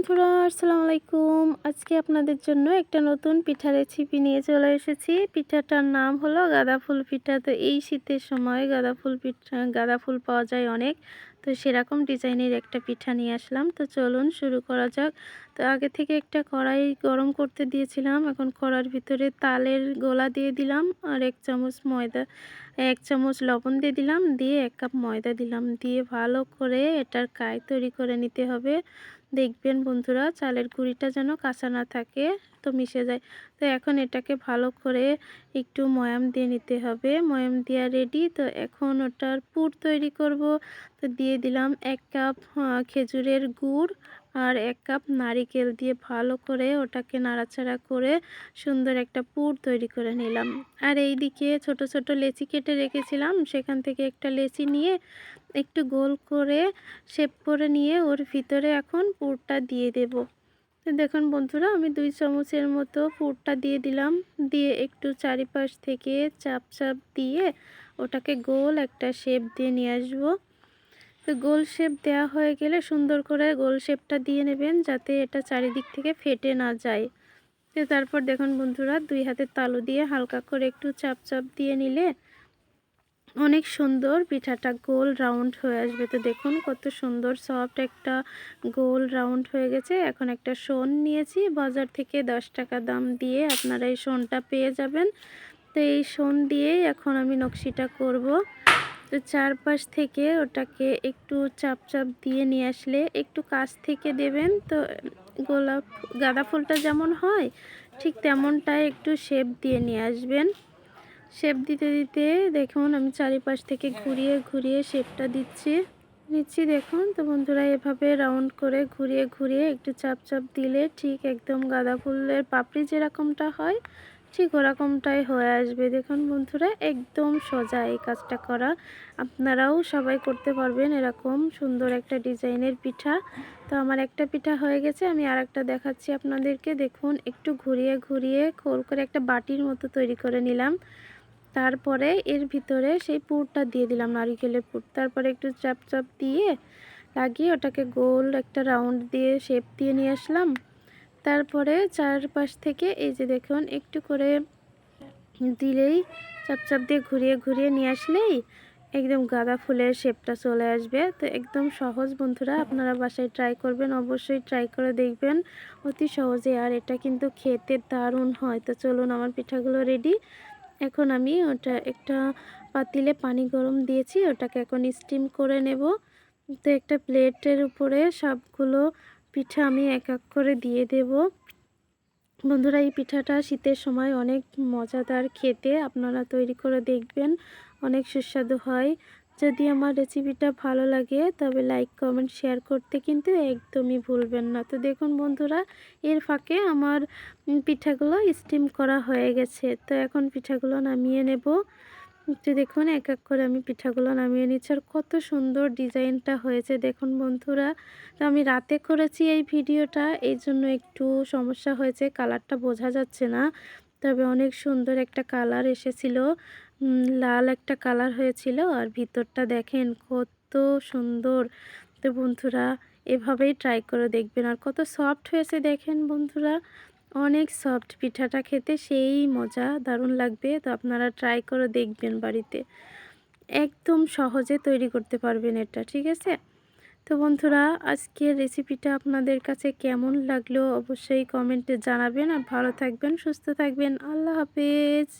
বন্ধুরা, আসসালামু আলাইকুম। আজকে আপনাদের জন্য একটা নতুন পিঠা রেসিপি নিয়ে চলে এসেছি। পিঠাটার নাম হলো গাঁদা ফুল পিঠা। তো এই শীতের সময় গাঁদা ফুল পিঠা, গাঁদা ফুল পাওয়া যায় অনেক। তো সেরকম ডিজাইনের একটা পিঠা নিয়ে আসলাম। তো চলুন শুরু করা যাক। তো আগে থেকে একটা কড়াই গরম করতে দিয়েছিলাম। এখন কড়ার ভিতরে তালের গোলা দিয়ে দিলাম আর এক চামচ ময়দা, এক চামচ লবণ দিয়ে দিলাম। দিয়ে এক কাপ ময়দা দিলাম। দিয়ে ভালো করে এটার কায় তৈরি করে নিতে হবে। দেখবেন বন্ধুরা, চালের গুঁড়িটা যেন কাঁচা না থাকে তো মিশে যায়। তো এখন এটাকে ভালো করে একটু ময়াম দিয়ে নিতে হবে। ময়াম দেওয়া রেডি তো এখন ওটার পুর তৈরি করব। তো দিয়ে দিলাম এক কাপ খেজুরের গুড়। আর এক কাপ নারিকেল দিয়ে ভালো করে ওটাকে নাড়াচাড়া করে সুন্দর একটা পুর তৈরি করে নিলাম। আর এই দিকে ছোট ছোট লেচি কেটে রেখেছিলাম। সেখান থেকে একটা লেচি নিয়ে একটু গোল করে শেপ করে নিয়ে ওর ভিতরে এখন পুরটা দিয়ে দেব। দেখুন বন্ধুরা, আমি দুই চামচের মতো পুরটা দিয়ে দিলাম। দিয়ে একটু চারিপাশ থেকে চাপ চাপ দিয়ে ওটাকে গোল একটা শেপ দিয়ে নিয়ে আসব। তো গোল শেপ দেওয়া হয়ে গেলে সুন্দর করে গোল শেপটা দিয়ে নেবেন যাতে এটা চারিদিক থেকে ফেটে না যায়। তো তারপর দেখুন বন্ধুরা, দুই হাতের তালু দিয়ে হালকা করে একটু চাপ চাপ দিয়ে নিলে অনেক সুন্দর পিঠাটা গোল রাউন্ড হয়ে আসবে। তো দেখুন কত সুন্দর সফট একটা গোল রাউন্ড হয়ে গেছে। এখন একটা সোন নিয়েছি, বাজার থেকে দশ টাকা দাম দিয়ে আপনারা এই সোনটা পেয়ে যাবেন। তো এই সোন দিয়েই এখন আমি নকশিটা করব। তো চারপাশ থেকে ওটাকে একটু চাপ চাপ দিয়ে নিয়ে আসলে একটু কাছ থেকে দেবেন। তো গোলাপ গাঁদা ফুলটা যেমন হয়, ঠিক তেমনটাই একটু শেপ দিয়ে নিয়ে আসবেন। শেপ দিতে দিতে দেখুন আমি চারিপাশ থেকে ঘুরিয়ে ঘুরিয়ে শেপটা দিচ্ছি। নিচ্ছি দেখুন তো বন্ধুরা এভাবে রাউন্ড করে ঘুরিয়ে ঘুরিয়ে একটু চাপ চাপ দিলে ঠিক একদম গাঁদা ফুলের পাপড়ি যেরকমটা হয় ঠিক ওরকমটাই হয়ে আসবে। দেখুন বন্ধুরা, একদম সোজা এই কাজটা করা। আপনারাও সবাই করতে পারবেন এরকম সুন্দর একটা ডিজাইনের পিঠা। তো আমার একটা পিঠা হয়ে গেছে, আমি আর একটা দেখাচ্ছি আপনাদেরকে। দেখুন, একটু ঘুরিয়ে ঘুরিয়ে খোল করে একটা বাটির মতো তৈরি করে নিলাম। তারপরে এর ভিতরে সেই পুরটা দিয়ে দিলাম, নারিকেলের পুর। তারপরে একটু চাপ চাপ দিয়ে লাগিয়ে ওটাকে গোল একটা রাউন্ড দিয়ে শেপ দিয়ে নিয়ে আসলাম। তারপরে চারপাশ থেকে এই যে দেখুন, একটু করে দিলেই চাপ চাপ দিয়ে ঘুরিয়ে ঘুরিয়ে নিয়ে আসলেই একদম গাঁদা ফুলের শেপটা চলে আসবে। তো একদম সহজ বন্ধুরা, আপনারা বাসায় ট্রাই করবেন, অবশ্যই ট্রাই করে দেখবেন। অতি সহজে, আর এটা কিন্তু খেতে দারুণ হয়। তো চলুন, আমার পিঠাগুলো রেডি এখন আমি ওটা একটা পাতিলে পানি গরম দিয়েছি, ওটাকে এখন স্টিম করে নেব। তো একটা প্লেটের উপরে সবগুলো পিঠা আমি এক এক করে দিয়ে দেব। বন্ধুরা, এই পিঠাটা শীতের সময় অনেক মজাদার খেতে। আপনারা তৈরি করে দেখবেন, অনেক সুস্বাদু হয়। যদি আমার রেসিপিটা ভালো লাগে, তবে লাইক, কমেন্ট, শেয়ার করতে কিন্তু একদমই ভুলবেন না। তো দেখুন বন্ধুরা, এর ফাঁকে আমার পিঠাগুলো স্টিম করা হয়ে গেছে। তো এখন পিঠাগুলো নামিয়ে নেব। তো দেখুন, এক এক করে আমি পিঠাগুলো নামিয়ে নিচ্ছি। আর কত সুন্দর ডিজাইনটা হয়েছে। দেখুন বন্ধুরা, তো আমি রাতে করেছি এই ভিডিওটা, এই জন্য একটু সমস্যা হয়েছে, কালারটা বোঝা যাচ্ছে না। তবে অনেক সুন্দর একটা কালার এসেছিল। লাল একটা কালার হয়েছিল। আর ভিতরটা দেখেন কত সুন্দর। তো বন্ধুরা, এভাবেই ট্রাই করে দেখবেন। আর কত সফট হয়েছে দেখেন বন্ধুরা। অনেক সফট পিঠাটা খেতে সেই মজা দারুণ লাগবে, তো আপনারা ট্রাই করে দেখবেন বাড়িতে। একদম সহজে তৈরি করতে পারবেন এটা, ঠিক আছে? তো বন্ধুরা, আজকের রেসিপিটা আপনাদের কাছে কেমন লাগল অবশ্যই কমেন্টে জানাবেন। আর ভালো থাকবেন, সুস্থ থাকবেন। আল্লাহ হাফেজ!